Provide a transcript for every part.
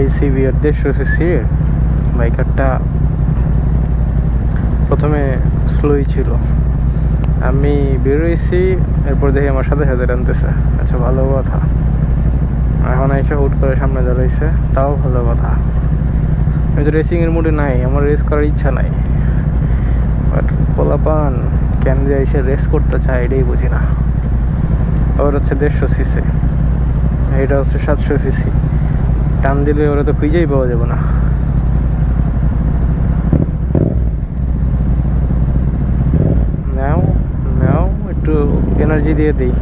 এই সিবিআর দেড়শো সিসির বাইকারটা প্রথমে স্লোই ছিল। আমি বেরোইছি এরপর দেখি আমার সাথে সাথে টানতেছে। আচ্ছা ভালো কথা। এখন এসে হুট করে সামনে দাঁড়াইছে, তাও ভালো কথা। আমি তো রেসিংয়ের মুডে নাই, আমার রেস করার ইচ্ছা নাই। বাট পোলাপান, কেন যে এসে রেস করতে চায়, এটাই বুঝি না। আবার হচ্ছে দেড়শো সিসি এটা হচ্ছে সাতশো সিসি টান দিলে ওরা তো খুঁজেই পাওয়া যাবে না। নাও নাও একটু এনার্জি দিয়ে দিই।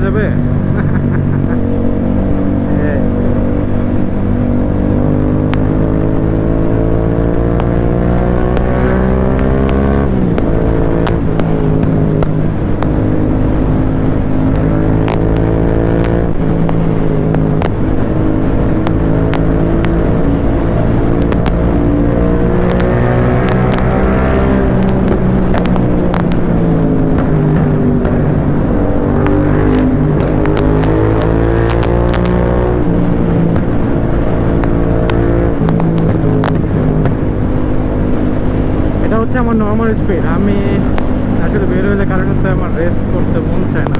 যাবে হ্যাঁ এটা হচ্ছে আমার নর্মাল স্পিড আমি আসলে বের হলে কারোর সাথে আমার রেস করতে মন চায় না।